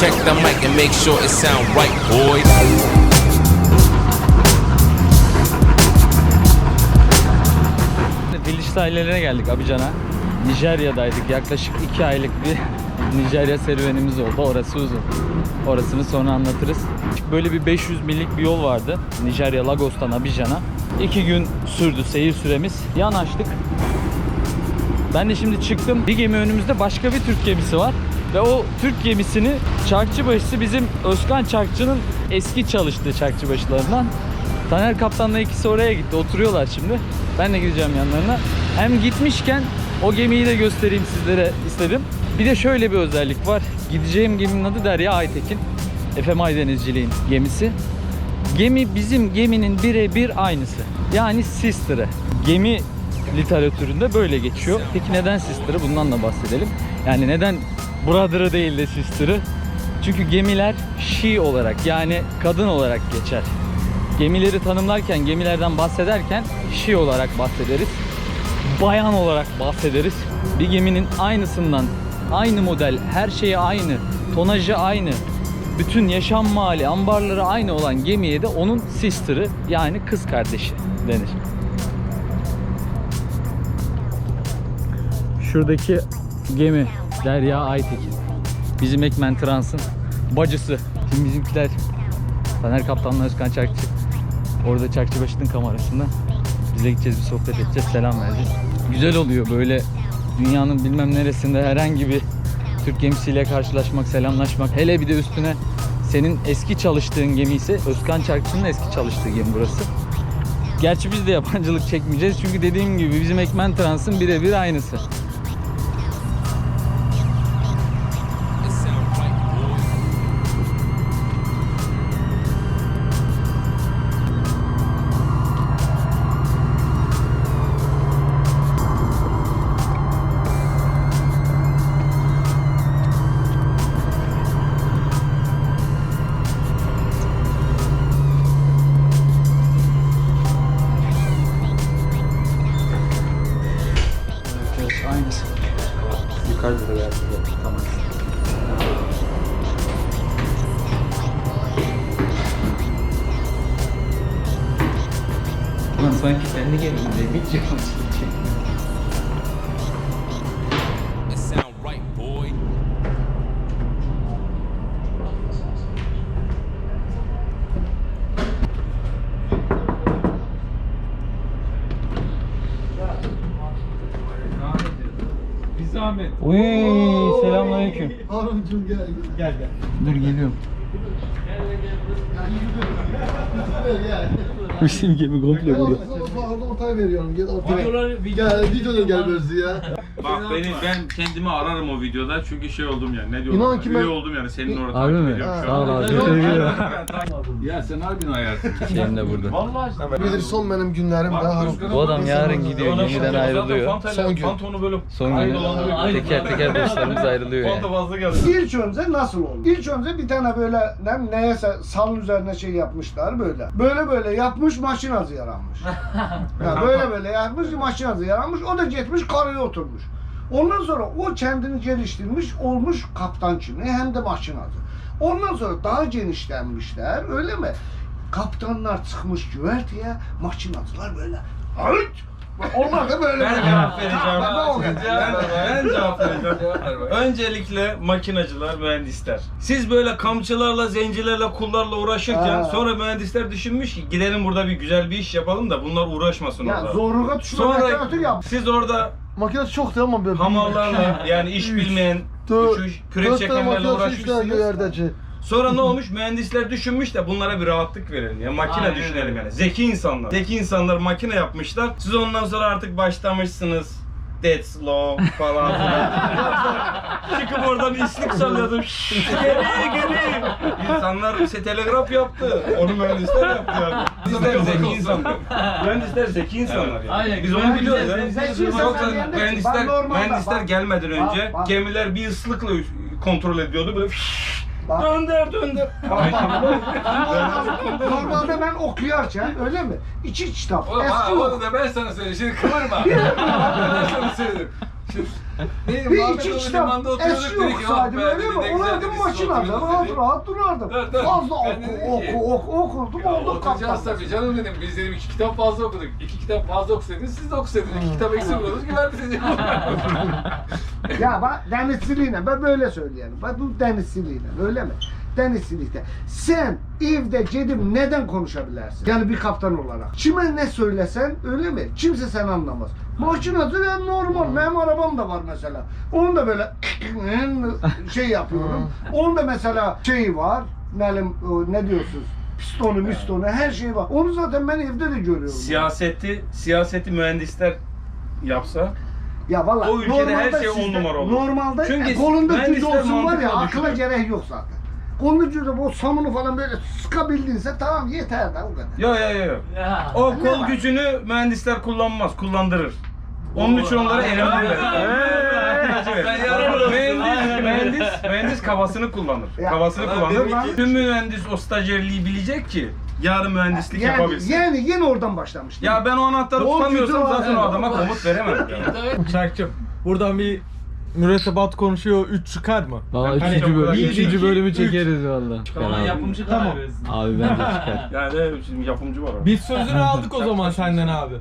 Check the mic and make sure it sound right, boy. Diliş sahillerine geldik Abidjan'a. Nijerya'daydık. Yaklaşık 2 aylık bir Nijerya serüvenimiz oldu. Orası uzun. Orasını sonra anlatırız. Böyle bir 500 millik bir yol vardı. Nijerya Lagos'tan Abidjan'a. 2 gün sürdü seyir süremiz. Yanaştık. Ben de şimdi çıktım. Bir gemi önümüzde başka bir Türk gemisi var. Ve o Türk gemisini Çarkçıbaşısı bizim Özkan Çarkçı'nın eski çalıştığı Çarkçıbaşılarından. Taner Kaptan'la ikisi oraya gitti. Oturuyorlar şimdi. Ben de gideceğim yanlarına. Hem gitmişken o gemiyi de göstereyim sizlere istedim. Bir de şöyle bir özellik var. Gideceğim geminin adı Derya Aytekin. Efem Aydenizciliğin gemisi. Gemi bizim geminin birebir aynısı. Yani sister'ı. Gemi literatüründe böyle geçiyor. Peki neden sister'ı? Bundan da bahsedelim. Yani neden brother'ı değil de sister'ı? Çünkü gemiler she olarak yani kadın olarak geçer. Gemileri tanımlarken, gemilerden bahsederken she olarak bahsederiz. Bayan olarak bahsederiz. Bir geminin aynısından, aynı model, her şeyi aynı, tonajı aynı, bütün yaşam mali, ambarları aynı olan gemiye de onun sister'ı yani kız kardeşi denir. Şuradaki gemi Derya Aytekin. Bizim Ekmen Trans'ın bacısı. Şimdi bizimkiler Taner Kaptan'la Özkan Çarkçı. Orada Çarkçıbaşı'nın kamerasında. Bize gideceğiz bir sohbet edeceğiz, selam vereceğiz. Güzel oluyor böyle dünyanın bilmem neresinde herhangi bir Türk gemisiyle karşılaşmak, selamlaşmak. Hele bir de üstüne senin eski çalıştığın gemi ise Özkan Çarkçı'nın eski çalıştığı gemi burası. Gerçi biz de yabancılık çekmeyeceğiz çünkü dediğim gibi bizim Ekmen Trans'ın birebir aynısı. Kendi boy. Bir zahmet. Uy selamünaleyküm. Harun'cum gel. Gel gel. Dur geliyorum. Gel. Bizim gemi komple burada. Veriyorum. Gel ortaya. Videoları Gel videoda gel Bözü ya. Bak beni ben kendimi ararım o videoda çünkü şey oldum yani ne diyorlar? İnan ki ben- Üye oldum yani senin orada Harbi takip mi? ediyorum şu Sağ ol an. abi. Teşekkür ederim. Ya sen harbiden ayarsın. Şeyim de burada. Vallahi. Bilir son benim günlerim be Harun. Bu adam yarın gidiyor, şey- ayrılıyor. Son Son gün. Pantonu böyle Son günü teker teker dostlarımız ayrılıyor yani. Fanta fazla geldi. İlk önce nasıl oldu? İlk önce bir tane böyle ne, neyse salın üzerine şey yapmışlar böyle. Böyle böyle yapmış maşinası yaranmış. ya böyle böyle yapmış maşinası yaranmış. O da gitmiş karaya oturmuş. Ondan sonra o kendini geliştirmiş olmuş kaptan kimi hem de maşinacı. Ondan sonra daha genişlenmişler öyle mi? Kaptanlar çıkmış güverteye, maşinacılar böyle. Hayt! Da böyle Ben cevap vereceğim. Ben Ben, kadar. ben cevap vereceğim. Öncelikle makinacılar, mühendisler. Siz böyle kamçılarla, zencilerle, kullarla uğraşırken Ha. sonra mühendisler düşünmüş ki gidelim burada bir güzel bir iş yapalım da bunlar uğraşmasın Ya orada. zorluğa düşürmekten Sonra ötürü yap. siz orada Makinesi çok değil ama böyle. hamallarla yani iş Üç, bilmeyen, Dört, şu kürek çekenlerle üç uğraşmışsınız. Sonra ne olmuş? Mühendisler düşünmüş de bunlara bir rahatlık verelim. Ya makine Aynen düşünelim yani. Zeki insanlar. Zeki insanlar makine yapmışlar. Siz ondan sonra artık başlamışsınız. That's law falan filan. Çıkıp oradan islik sallıyordum. geri geri. İnsanlar işte telegraf yaptı. Onu mühendisler yaptı yani. Mühendisler zeki insanlar. Mühendisler zeki insanlar yani. Aynen, Biz onu biliyoruz ya. Zeki insanlar Yoksa mühendisler, mühendisler bak. gelmeden önce Bak, bak. gemiler bir ıslıkla kontrol ediyordu. Böyle Bak. dönder dönder. Normalde, normalde ben okuyarken öyle mi? İki kitap. Oğlum ha, Eski onu ok. da ben sana söyleyeyim. Şimdi kıvırma. ben sana söyleyeyim. Şimdi Ne, Bir Muhammed iki kitap limanda oturuyorduk, eski dedik, okusaydım "Ah be," öyle dedi, mi? ne güzel dedim dedi, makinada siz rahat oturun rahat durardım. Dur, dur. Fazla Ben oku dedim ki- oku oku okurdum Ya oldum oturacağız kaptan. tabii canım dedim. Biz dedim iki kitap fazla okuduk. İki kitap fazla okusaydınız siz de okusaydınız. İki kitap eksik okudunuz ki ben bize Ya bak denizciliğine ben böyle söyleyelim. Bak bu denizciliğine öyle mi? Denizcilikte. Sen evde gidip neden konuşabilirsin? Yani bir kaptan olarak. Kime ne söylesen öyle mi? Kimse seni anlamaz. Makinası ben normal. Benim arabam da var mesela. Onu da böyle şey yapıyorum. Onun da mesela şeyi var. Ne, ne diyorsunuz? Pistonu, mistonu her şey var. Onu zaten ben evde de görüyorum. Siyaseti, siyaseti mühendisler yapsa Ya vallahi O ülkede her şey on numara olur. Normalde Çünkü e, kolunda mühendisler olsun var ya akla gerek yok zaten. Düz o samunu falan böyle sıkabildinse tamam yeter de o kadar. Yo yo yo. O kol gücünü mühendisler kullanmaz, kullandırır. Onun için onlara eleman verir. Sen mühendis, mühendis, mühendis kafasını kullanır. Ya, Kafasını kullanır. dedim- Tüm mühendis o stajyerliği bilecek ki yarın mühendislik Yani, yapabilsin. yani yine oradan başlamış. değil Ya ben o anahtarı Kol tutamıyorsam var, zaten o adama komut veremem. Çarkçım buradan bir mürettebat konuşuyor 3 çıkar mı? Valla Ben üçüncü, değil. bölümü çekeriz valla. Çıkar abi. yapımcı Tamam. karar versin. Abi bence çıkar. Yani şimdi yapımcı var orada. Biz sözünü aldık o zaman senden abi.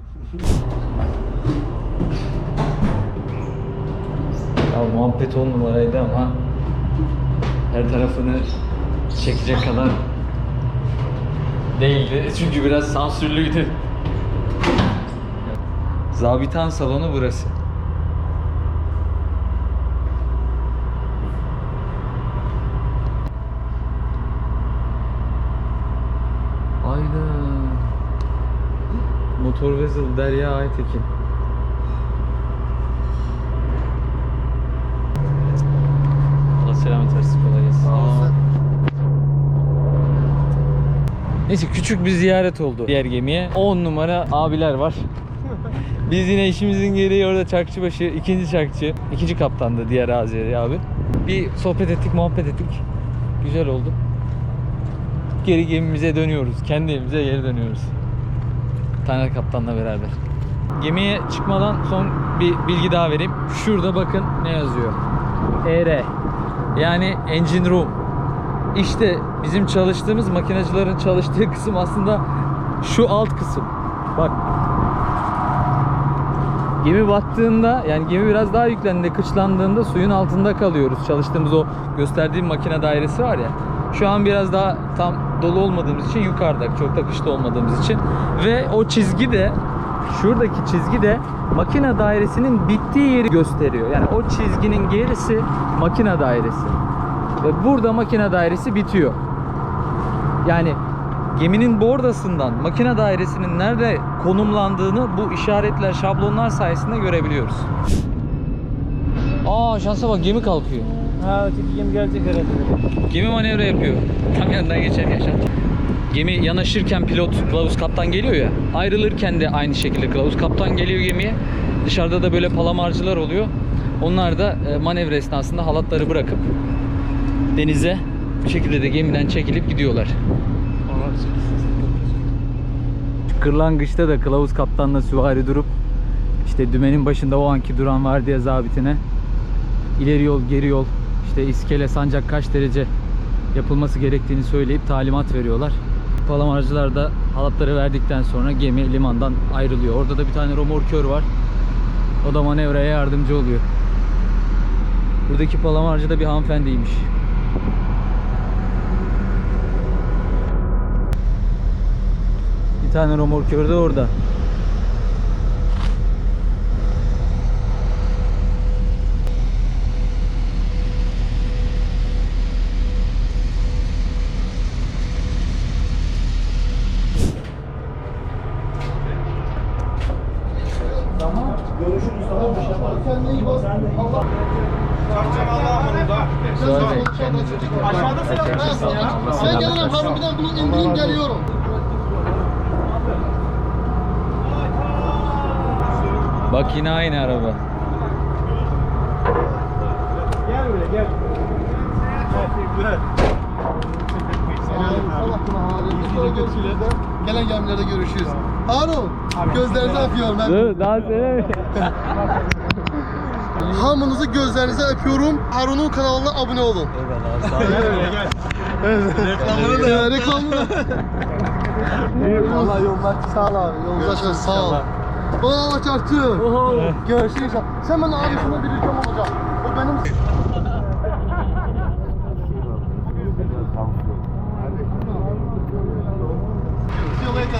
Ya muhabbet on numaraydı ama her tarafını çekecek kadar değildi. Çünkü biraz sansürlüydü. Zabitan salonu burası. Aynen. Motor Vezil Derya Aytekin. Allah selamet versin kolay gelsin. Neyse küçük bir ziyaret oldu diğer gemiye. 10 numara abiler var. Biz yine işimizin gereği orada çarkçıbaşı, ikinci çarkçı, ikinci kaptandı diğer Azeri abi. Bir sohbet ettik, muhabbet ettik. Güzel oldu. Geri gemimize dönüyoruz. Kendi evimize geri dönüyoruz. Taner kaptanla beraber. Gemiye çıkmadan son bir bilgi daha vereyim. Şurada bakın ne yazıyor. ER. Yani Engine Room. İşte bizim çalıştığımız makinacıların çalıştığı kısım aslında şu alt kısım. Bak. Gemi battığında yani gemi biraz daha yüklendiğinde kıçlandığında suyun altında kalıyoruz. Çalıştığımız o gösterdiğim makine dairesi var ya. Şu an biraz daha tam dolu olmadığımız için yukarıda çok da olmadığımız için ve o çizgi de şuradaki çizgi de makine dairesinin bittiği yeri gösteriyor. Yani o çizginin gerisi makine dairesi. Ve burada makine dairesi bitiyor. Yani geminin bordasından makine dairesinin nerede konumlandığını bu işaretler, şablonlar sayesinde görebiliyoruz. Aa şansa bak gemi kalkıyor. Ha öteki gemi gelecek herhalde. Gemi manevra yapıyor. Tam yanından geçer yaşam. Gemi yanaşırken pilot kılavuz kaptan geliyor ya. Ayrılırken de aynı şekilde kılavuz kaptan geliyor gemiye. Dışarıda da böyle palamarcılar oluyor. Onlar da e, manevra esnasında halatları bırakıp denize bir şekilde de gemiden çekilip gidiyorlar. Kırlangıçta da kılavuz kaptanla süvari durup işte dümenin başında o anki duran vardiya zabitine ileri yol geri yol işte iskele sancak kaç derece yapılması gerektiğini söyleyip talimat veriyorlar. Palamarcılar da halatları verdikten sonra gemi limandan ayrılıyor. Orada da bir tane romorkör var. O da manevraya yardımcı oluyor. Buradaki palamarcı da bir hanımefendiymiş. Bir tane romorkör de orada. Allah. Aşağıda selam ya. Ben gelirim harbiden bunu indireyim geliyorum. Bak yine aynı araba. Gelen gemilerde görüşürüz. Harun, gözlerinizi öpüyorum ben. Dur daha söyle. Hamınızı gözlerinize öpüyorum. Harun'un kanalına abone olun. Eyvallah sağ ol. Reklamını da. Reklamını da. Allah yollar Sağ ol abi. Yolunuz açık olsun. Sağ ol. Bana Allah çarptı. Görüşürüz. Sen bana abi şuna bir ricam olacak. O benim... See you later.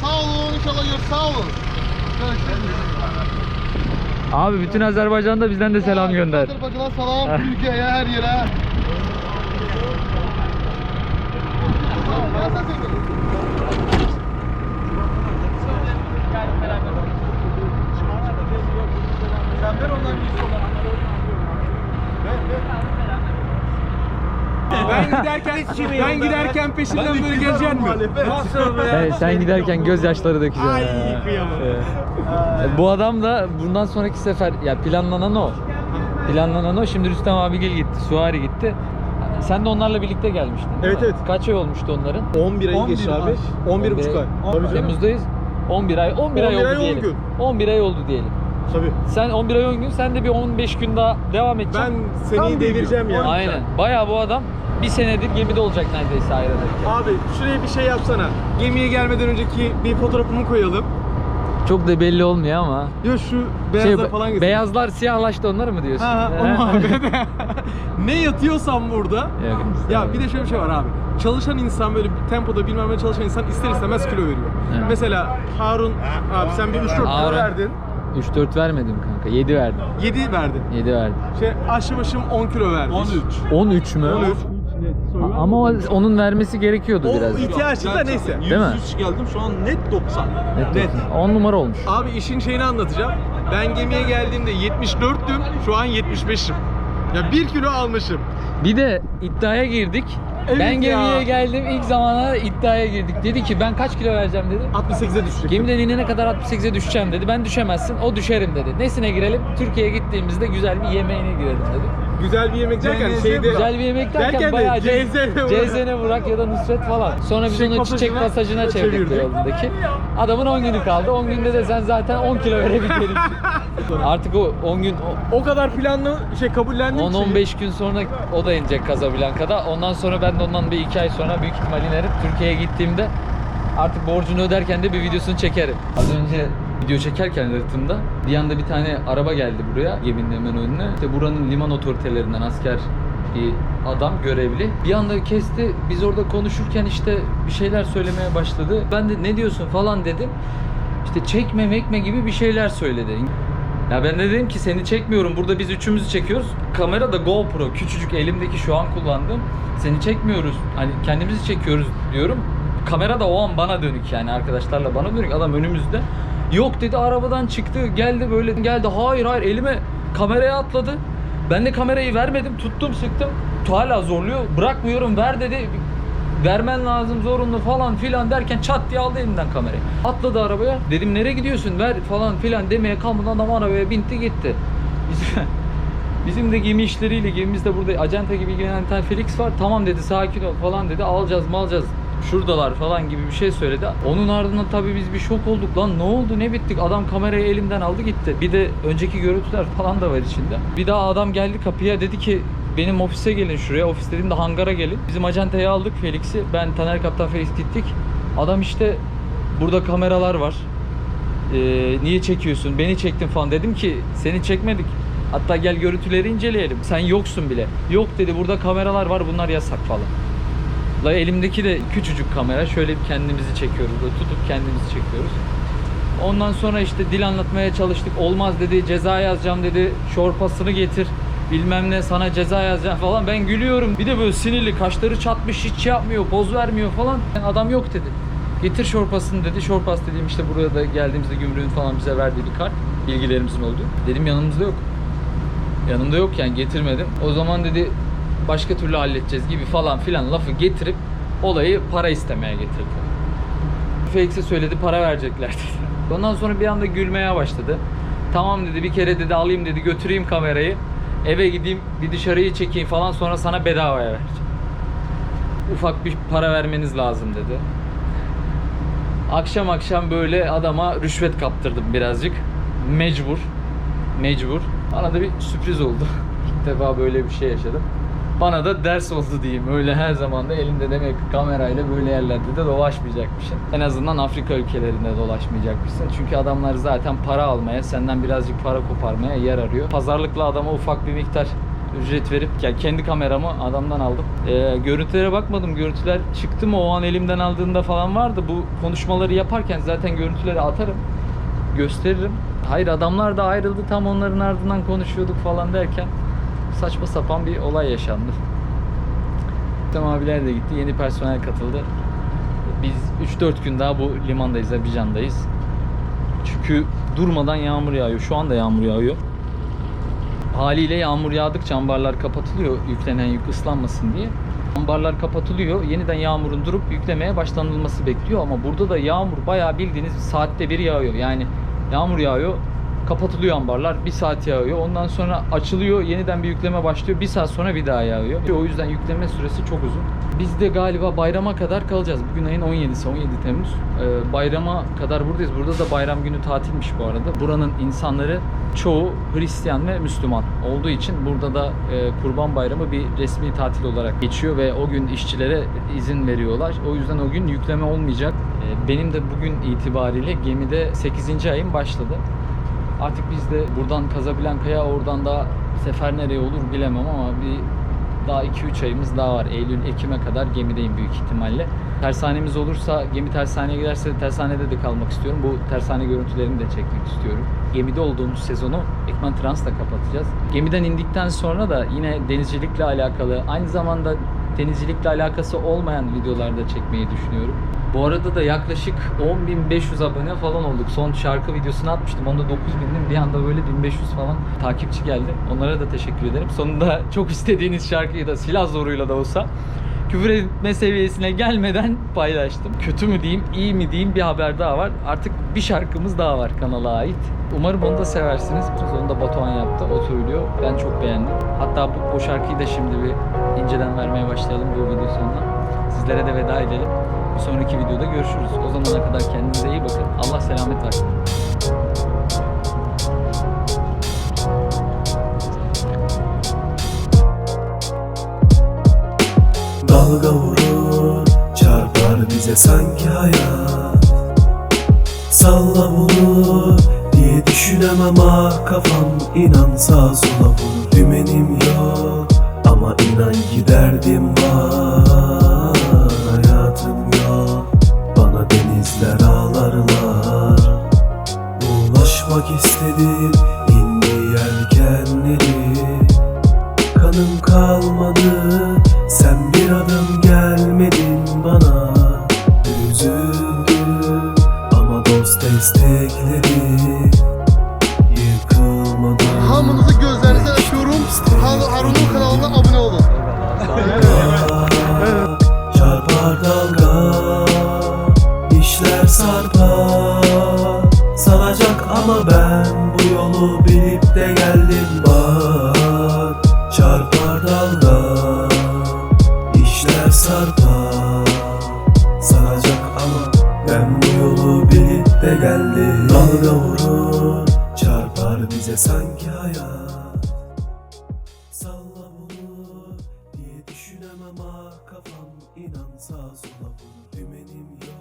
Sağ olun inşallah gör. Sağ olun. Görüşürüz. Abi bütün Azerbaycan'da bizden de selam gönder. Azerbaycan'a salam, Türkiye'ye her yere. Ben giderken ben giderken peşinden böyle geleceksin mi? Sen, sen giderken gözyaşları dökeceksin. Ay Evet. Bu adam da bundan sonraki sefer ya planlanan o. Planlanan o. Şimdi Rüstem abigil gitti. Suari gitti. Sen de onlarla birlikte gelmiştin. değil Evet, mi? evet. Kaç ay olmuştu onların? 11 ayı geçti abi. 11 buçuk ay. Tabii canım. Temmuz'dayız. 11 ay. 11 ay 11 oldu ay, on diyelim. gün. 11 ay oldu diyelim. Tabii. Sen 11 ay 10 gün, sen de bir 15 gün daha devam edeceksin. Ben seneyi devireceğim ya. Aynen. Bayağı bu adam bir senedir gemide olacak neredeyse ayrılırken. Abi şuraya bir şey yapsana. Gemiye gelmeden önceki bir fotoğrafımı koyalım. Çok da belli olmuyor ama. Ya şu beyazlar Şey, falan göster. beyazlar siyahlaştı onları mı diyorsun? Ha, o muhabbet. ne yatıyorsam burada. Yok, Ya bir de şöyle bir şey var abi. Çalışan insan böyle bir tempoda bilmem ne çalışan insan ister istemez kilo veriyor. Evet. Mesela Harun abi sen bir 3-4 kilo verdin. 3-4 vermedim kanka. 7 verdim. 7 verdin. 7 verdim. Şey aşım aşım 10 kilo vermiş. 13. 13 mü? 13. A- Ama o- onun vermesi gerekiyordu O biraz. ihtiyaçlı da neyse. Değil mi? geldim şu an net 90. Net. 10 numara olmuş. Abi işin şeyini anlatacağım. Ben gemiye geldiğimde 74'tüm. Şu an 75'im. Ya 1 kilo almışım. Bir de iddiaya girdik. Evet ben ya. gemiye geldim ilk zamanlarda iddiaya girdik. Dedi ki ben kaç kilo vereceğim dedi. 68'e düşecek. Gemiden inene kadar 68'e düşeceğim dedi. Ben düşemezsin o düşerim dedi. Nesine girelim? Türkiye'ye gittiğimizde güzel bir yemeğine girelim dedi. Güzel bir yemek derken CNZ şeyde... Güzel bir yemek derken, Derken de bayağı CZN Burak. Ya da Nusret falan. Sonra biz Çiçek onu çiçek pasajına çevirdik yolundaki. Adamın 10 günü kaldı. 10 günde de sen zaten 10 kilo verebildiğin için. Artık o 10 gün O kadar planlı şey kabullendim ki. 10-15 gün sonra o da inecek Casablanca'da. Ondan sonra ben de ondan bir 2 ay sonra büyük ihtimal inerim. Türkiye'ye gittiğimde artık borcunu öderken de bir videosunu çekerim. Az önce video çekerken rıhtımda bir anda bir tane araba geldi buraya geminin hemen önüne. İşte buranın liman otoritelerinden asker bir adam görevli. Bir anda kesti. Biz orada konuşurken işte bir şeyler söylemeye başladı. Ben de ne diyorsun falan dedim. İşte çekme mekme gibi bir şeyler söyledi. Ya ben de dedim ki seni çekmiyorum. Burada biz üçümüzü çekiyoruz. Kamera da GoPro. Küçücük elimdeki şu an kullandığım. Seni çekmiyoruz. Hani kendimizi çekiyoruz diyorum. Kamera da o an bana dönük yani arkadaşlarla bana dönük. Adam önümüzde. Yok dedi arabadan çıktı. Geldi böyle geldi. Hayır hayır elime kameraya atladı. Ben de kamerayı vermedim. Tuttum sıktım. Hala zorluyor. Bırakmıyorum ver dedi vermen lazım zorunlu falan filan derken çat diye aldı elinden kamerayı. Atladı arabaya. Dedim nereye gidiyorsun ver falan filan demeye kalmadan adam arabaya binti gitti. Bizim, bizim de gemi işleriyle gemimizde burada acenta gibi ilgilenen bir tane Felix var. Tamam dedi sakin ol falan dedi alacağız mı alacağız. Şuradalar falan gibi bir şey söyledi. Onun ardından tabii biz bir şok olduk lan ne oldu ne bittik adam kamerayı elimden aldı gitti. Bir de önceki görüntüler falan da var içinde. Bir daha adam geldi kapıya dedi ki benim ofise gelin şuraya. Ofis dediğimde hangara gelin. Bizim acentayı aldık Felix'i. Ben Taner Kaptan Felix gittik. Adam işte burada kameralar var. Ee, niye çekiyorsun? Beni çektin falan. Dedim ki seni çekmedik. Hatta gel görüntüleri inceleyelim. Sen yoksun bile. Yok dedi burada kameralar var bunlar yasak falan. La elimdeki de küçücük kamera. Şöyle bir kendimizi çekiyoruz. Böyle tutup kendimizi çekiyoruz. Ondan sonra işte dil anlatmaya çalıştık. Olmaz dedi. Ceza yazacağım dedi. Şorpasını getir. Bilmem ne sana ceza yazacağım falan. Ben gülüyorum. Bir de böyle sinirli. Kaşları çatmış. Hiç şey yapmıyor. Poz vermiyor falan. Adam yok dedi. Getir şorpasını dedi. Şorpas dediğim işte buraya da geldiğimizde gümrüğün falan bize verdiği bir kart. Bilgilerimizin olduğu. Dedim yanımızda yok. Yanımda yok yani getirmedim. O zaman dedi başka türlü halledeceğiz gibi falan filan lafı getirip olayı para istemeye getirdi. Felix'e söyledi para verecekler dedi. Ondan sonra bir anda gülmeye başladı. Tamam dedi bir kere dedi alayım dedi götüreyim kamerayı. Eve gideyim bir dışarıyı çekeyim falan sonra sana bedavaya vereceğim. Ufak bir para vermeniz lazım dedi. Akşam akşam böyle adama rüşvet kaptırdım birazcık. Mecbur. Mecbur. Bana da bir sürpriz oldu. İlk defa böyle bir şey yaşadım. Bana da ders oldu diyeyim. Öyle her zaman da elinde demek ki kamerayla böyle yerlerde de dolaşmayacakmışsın. En azından Afrika ülkelerinde dolaşmayacakmışsın. Çünkü adamlar zaten para almaya, senden birazcık para koparmaya yer arıyor. Pazarlıkla adama ufak bir miktar ücret verip yani kendi kameramı adamdan aldım. Ee, görüntülere bakmadım. Görüntüler çıktı mı o an elimden aldığında falan vardı. Bu konuşmaları yaparken zaten görüntüleri atarım. Gösteririm. Hayır adamlar da ayrıldı tam onların ardından konuşuyorduk falan derken saçma sapan bir olay yaşandı. Tam abiler de gitti. Yeni personel katıldı. Biz 3-4 gün daha bu limandayız, Abidjan'dayız. Çünkü durmadan yağmur yağıyor. Şu anda yağmur yağıyor. Haliyle yağmur yağdıkça ambarlar kapatılıyor yüklenen yük ıslanmasın diye. Ambarlar kapatılıyor. Yeniden yağmurun durup yüklemeye başlanılması bekliyor ama burada da yağmur bayağı bildiğiniz saatte bir yağıyor. Yani yağmur yağıyor, kapatılıyor ambarlar. Bir saat yağıyor. Ondan sonra açılıyor, yeniden bir yükleme başlıyor. Bir saat sonra bir daha yağıyor. O yüzden yükleme süresi çok uzun. Biz de galiba bayrama kadar kalacağız. Bugün ayın 17'si, 17 Temmuz. Ee, bayrama kadar buradayız. Burada da bayram günü tatilmiş bu arada. Buranın insanları çoğu Hristiyan ve Müslüman olduğu için burada da e, Kurban Bayramı bir resmi tatil olarak geçiyor ve o gün işçilere izin veriyorlar. O yüzden o gün yükleme olmayacak. E, benim de bugün itibariyle gemide 8. ayım başladı. Artık biz de buradan Casablanca'ya oradan da sefer nereye olur bilemem ama bir daha 2-3 ayımız daha var. Eylül, Ekim'e kadar gemideyim büyük ihtimalle. Tersanemiz olursa, gemi tersaneye giderse tersanede de kalmak istiyorum. Bu tersane görüntülerini de çekmek istiyorum. Gemide olduğumuz sezonu Ekmen Trans'la kapatacağız. Gemiden indikten sonra da yine denizcilikle alakalı, aynı zamanda denizcilikle alakası olmayan videolarda çekmeyi düşünüyorum. Bu arada da yaklaşık 10.500 abone falan olduk. Son şarkı videosunu atmıştım. Onda 9.000'dim. Bir anda böyle 1500 falan takipçi geldi. Onlara da teşekkür ederim. Sonunda çok istediğiniz şarkıyı da silah zoruyla da olsa küfür etme seviyesine gelmeden paylaştım. Kötü mü diyeyim, iyi mi diyeyim bir haber daha var. Artık bir şarkımız daha var kanala ait. Umarım onu da seversiniz. Onu da Batuhan yaptı. O söylüyor. Ben çok beğendim. Hatta bu, o şarkıyı da şimdi bir inceden vermeye başlayalım bu video sonuna. Sizlere de veda edelim. Sonraki videoda görüşürüz. O zamana kadar kendinize iyi bakın. Allah selamet versin. Dalga vurur çarpar bize sanki hayat Salla bunu diye düşünemem ah kafam inan sağa sola vurur Dümenim yok ama inan ki derdim var denizler ağlarlar. Ulaşmak istedim indi yelkenleri Kanım kalmadı